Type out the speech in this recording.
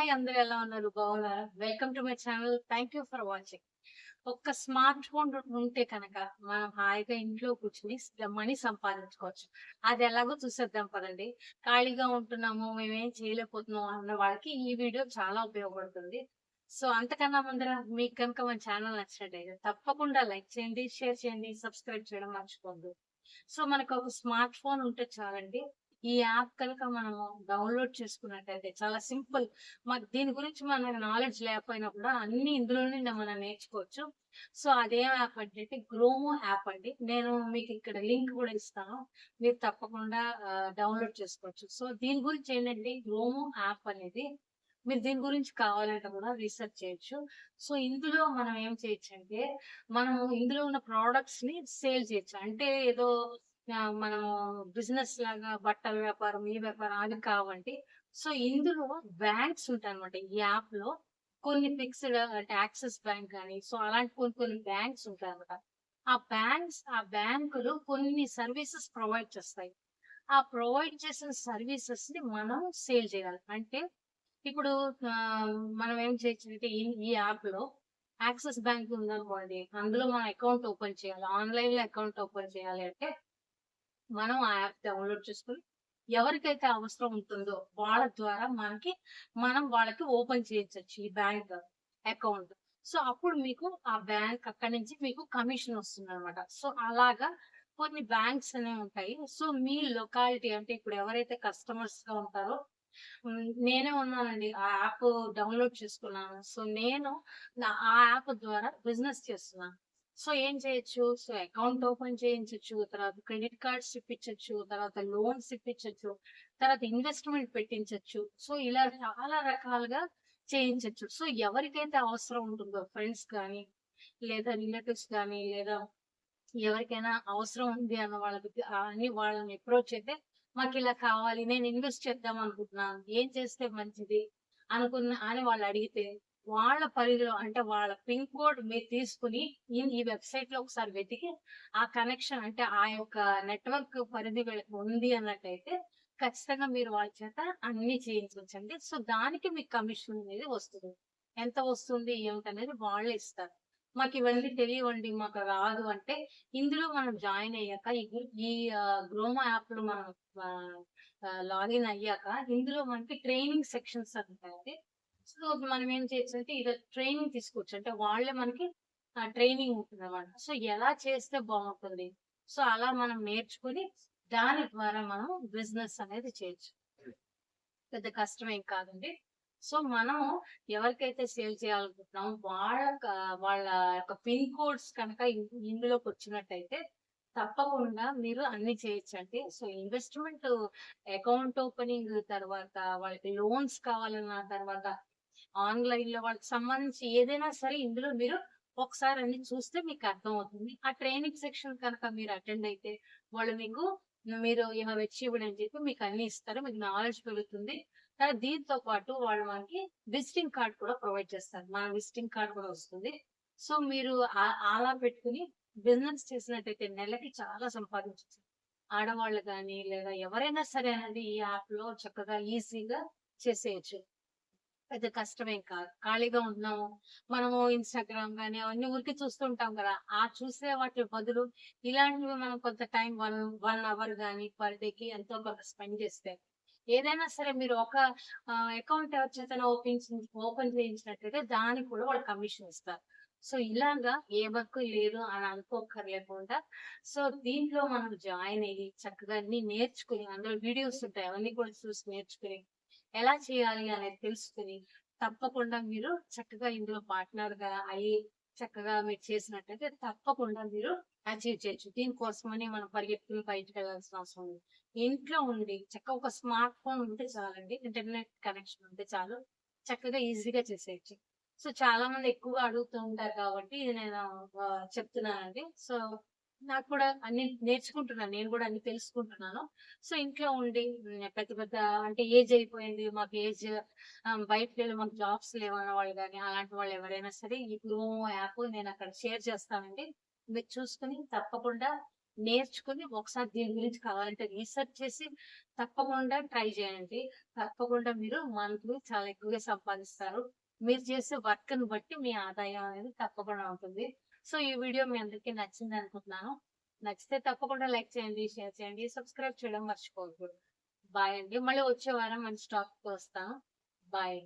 Hi అందరు ఎలా ఉన్నారు? బాగున్నారా? Welcome to my channel thank you for watching ఒక్క స్మార్ట్ ఫోన్ ఉంటే కనుక మనం హాయిగా ఇంట్లో కూర్చుని మనీ సంపాదించుకోవచ్చు. అది ఎలాగో చూసేద్దాం పదండి. ఖాళీగా ఉంటున్నాము మేమేం చేయలేకపోతున్నాం అన్న వాళ్ళకి ఈ వీడియో చాలా ఉపయోగపడుతుంది. సో అంతకన్నా ముందర మీకు కనుక మన ఛానల్ నచ్చినట్టయితే తప్పకుండా లైక్ చేయండి షేర్ చేయండి సబ్స్క్రైబ్ చేయడం మర్చిపోద్దు సో మనకు ఒక స్మార్ట్ ఫోన్ ఉంటే చాలండి. ఈ యాప్ కనుక మనము డౌన్లోడ్ చేసుకున్నట్టయితే చాలా సింపుల్. మాకు దీని గురించి మన నాలెడ్జ్ లేకపోయినా కూడా అన్ని ఇందులోనే మనం నేర్చుకోవచ్చు. సో అదేం యాప్ అంటే గ్రోమో యాప్ అండి. నేను మీకు ఇక్కడ లింక్ కూడా ఇస్తాను. మీరు తప్పకుండా డౌన్లోడ్ చేసుకోవచ్చు. సో దీని గురించి ఏంటంటే గ్రోమో యాప్ అనేది మీరు దీని గురించి కావాలంటే కూడా రీసెర్చ్ చేయొచ్చు. సో ఇందులో మనం ఏం చేయొచ్చు అంటే మనము ఇందులో ఉన్న ప్రోడక్ట్స్ని సేల్ చేయొచ్చు. అంటే ఏదో మనం బిజినెస్ లాగా బట్టల వ్యాపారం ఈ వ్యాపారం అది కావండి. సో ఇందులో బ్యాంక్స్ ఉంటాయి అనమాట ఈ యాప్లో కొన్ని ఫిక్స్డ్ అంటే యాక్సిస్ బ్యాంక్ కానీ సో అలాంటి కొన్ని కొన్ని బ్యాంక్స్ ఉంటాయి అనమాట ఆ బ్యాంక్స్ ఆ బ్యాంకులు కొన్ని సర్వీసెస్ ప్రొవైడ్ చేస్తాయి. ఆ ప్రొవైడ్ చేసిన సర్వీసెస్ని మనం సేల్ చేయాలి. అంటే ఇప్పుడు మనం ఏం చేయొచ్చు అంటే ఈ ఈ యాప్లో యాక్సిస్ బ్యాంక్ ఉందనుకోండి అందులో మనం అకౌంట్ ఓపెన్ చేయాలి. ఆన్లైన్లో అకౌంట్ ఓపెన్ చేయాలి అంటే మనం ఆ యాప్ డౌన్లోడ్ చేసుకుని ఎవరికైతే అవసరం ఉంటుందో వాళ్ళ ద్వారా మనకి మనం వాళ్ళకి ఓపెన్ చేయించవచ్చు ఈ బ్యాంక్ అకౌంట్. సో అప్పుడు మీకు ఆ బ్యాంక్ అక్కడి నుంచి మీకు కమిషన్ వస్తుంది అనమాట సో అలాగా కొన్ని బ్యాంక్స్ అనేవి ఉంటాయి. సో మీ లొకాలిటీ అంటే ఇప్పుడు ఎవరైతే కస్టమర్స్గా ఉంటారో నేనే ఉన్నానండి. ఆ యాప్ డౌన్లోడ్ చేసుకున్నాను. సో నేను ఆ యాప్ ద్వారా బిజినెస్ చేస్తున్నాను. సో ఏం చేయొచ్చు? సో అకౌంట్ ఓపెన్ చేయించవచ్చు తర్వాత క్రెడిట్ కార్డ్స్ ఇప్పించవచ్చు తర్వాత లోన్స్ ఇప్పించవచ్చు తర్వాత ఇన్వెస్ట్మెంట్ పెట్టించవచ్చు సో ఇలా చాలా రకాలుగా చేయించవచ్చు సో ఎవరికైతే అవసరం ఉంటుందో ఫ్రెండ్స్ కానీ లేదా రిలేటివ్స్ కానీ లేదా ఎవరికైనా అవసరం ఉంది అన్న వాళ్ళకి అని వాళ్ళని అప్రోచ్ అయితే మాకు ఇలా కావాలి నేను ఇన్వెస్ట్ చేద్దాం అనుకుంటున్నాను ఏం చేస్తే మంచిది? అనుకున్న అని వాళ్ళు అడిగితే వాళ్ళ పరిధిలో అంటే వాళ్ళ పిన్ కోడ్ మీరు తీసుకుని ఈ ఈ వెబ్సైట్లో ఒకసారి వెతికి ఆ కనెక్షన్ అంటే ఆ యొక్క నెట్వర్క్ పరిధి ఉంది అన్నట్టయితే ఖచ్చితంగా మీరు వాళ్ళ చేత అన్ని చేయించవచ్చండి. సో దానికి మీకు కమిషన్ అనేది వస్తుంది. ఎంత వస్తుంది ఏమిటనేది వాళ్ళే ఇస్తారు. మాకు ఇవన్నీ తెలియవండి మాకు రాదు అంటే ఇందులో మనం జాయిన్ అయ్యాక ఈ ఈ గ్రోమా యాప్లో మనం లాగిన్ అయ్యాక ఇందులో మనకి ట్రైనింగ్ సెక్షన్స్ ఉంటాయండి సో మనం ఏం చేయొచ్చు అంటే ట్రైనింగ్ తీసుకోవచ్చు. అంటే వాళ్ళే మనకి ట్రైనింగ్ ఉంటుంది అనమాట సో ఎలా చేస్తే బాగుంటుంది? సో అలా మనం నేర్చుకుని దాని ద్వారా మనం బిజినెస్ అనేది చేయొచ్చు. పెద్ద కష్టమేం కాదండి. సో మనం ఎవరికైతే సేల్ చేయాలనుకుంటున్నాం వాళ్ళ వాళ్ళ యొక్క పిన్ కోడ్స్ కనుక ఇందులోకి వచ్చినట్టయితే తప్పకుండా మీరు అన్ని చేయొచ్చండి. సో ఇన్వెస్ట్మెంట్ అకౌంట్ ఓపెనింగ్ తర్వాత వాళ్ళకి లోన్స్ కావాలన్న తర్వాత ఆన్లైన్లో వాళ్ళకి సంబంధించి ఏదైనా సరే ఇందులో మీరు ఒకసారి అన్ని చూస్తే మీకు అర్థం అవుతుంది ఆ ట్రైనింగ్ సెక్షన్ కనుక మీరు అటెండ్ అయితే వాళ్ళు మీకు మీరు యూ హ్యావ్ అచీవ్డ్ అని చెప్పి మీకు అన్ని ఇస్తారు మీకు నాలెడ్జ్ పెరుగుతుంది. కానీ దీంతో పాటు వాళ్ళు మనకి విజిటింగ్ కార్డ్ కూడా ప్రొవైడ్ చేస్తారు. మన విజిటింగ్ కార్డ్ కూడా వస్తుంది. సో మీరు అలా పెట్టుకుని బిజినెస్ చేసినట్టయితే నెలకి చాలా సంపాదించవచ్చు ఆడవాళ్ళు కానీ లేదా ఎవరైనా సరే అనేది ఈ యాప్లో చక్కగా ఈజీగా చేసేయచ్చు. పెద్ద కష్టమేం కాదు. ఖాళీగా ఉన్నాము. మనము ఇన్స్టాగ్రామ్ కానీ అవన్నీ ఊరికి చూస్తుంటాం కదా. ఆ చూసే వాటి బదులు ఇలాంటివి మనం కొంత టైం వన్ వన్ అవర్ కానీ పర్కి ఎంతో కొంత స్పెండ్ చేస్తే ఏదైనా సరే మీరు ఒక అకౌంట్ ఎవరి చేత ఓపెన్ ఓపెన్ చేయించినట్లయితే దానికి కూడా వాళ్ళు కమిషన్ ఇస్తారు. సో ఇలాగా ఏ వర్క్ లేదు అని అనుకోకర్లేకుండా సో దీంట్లో మనం జాయిన్ అయ్యి చక్కగా అన్ని నేర్చుకుని అందులో వీడియోస్ ఉంటాయి. అవన్నీ కూడా చూసి నేర్చుకుని ఎలా చేయాలి అనేది తెలుసుకుని తప్పకుండా మీరు చక్కగా ఇందులో పార్ట్నర్గా అయ్యి చక్కగా మీరు చేసినట్టయితే తప్పకుండా మీరు అచీవ్ చేయొచ్చు. దీనికోసమని మనం పరిగెత్తులు బయటకు వెళ్ళాల్సిన అవసరం ఉంది ఇంట్లో ఉండి చక్కగా ఒక స్మార్ట్ ఫోన్ ఉంటే చాలండి. ఇంటర్నెట్ కనెక్షన్ ఉంటే చాలు. చక్కగా ఈజీగా చేసేయచ్చు. సో చాలా మంది ఎక్కువగా అడుగుతూ ఉంటారు కాబట్టి ఇది నేను చెప్తున్నానండి. సో నాకు కూడా అన్ని నేర్చుకుంటున్నాను నేను కూడా అన్ని తెలుసుకుంటున్నాను. సో ఇంట్లో ఉండి పెద్ద పెద్ద అంటే ఏజ్ అయిపోయింది మాకు ఏజ్ బయట వెళ్ళి మాకు జాబ్స్ లేవన్న వాళ్ళు కానీ అలాంటి వాళ్ళు ఎవరైనా సరే ఈ గ్రో యాప్ నేను అక్కడ షేర్ చేస్తానండి. మీరు చూసుకుని తప్పకుండా నేర్చుకుని ఒకసారి దీని గురించి కావాలంటే రీసెర్చ్ చేసి తప్పకుండా ట్రై చేయండి. తప్పకుండా మీరు మంత్లీ చాలా ఎక్కువగా సంపాదిస్తారు. మీరు చేసే వర్క్ని బట్టి మీ ఆదాయం అనేది తప్పకుండా ఉంటుంది. సో ఈ వీడియో మీ అందరికీ నచ్చింది అనుకుంటున్నాను. నచ్చితే తప్పకుండా లైక్ చేయండి షేర్ చేయండి సబ్స్క్రైబ్ చేయడం మర్చిపోకూడదు బాయ్ అండి. మళ్ళీ వచ్చే వారం మంచి టాపిక్ వస్తాను. బాయ్.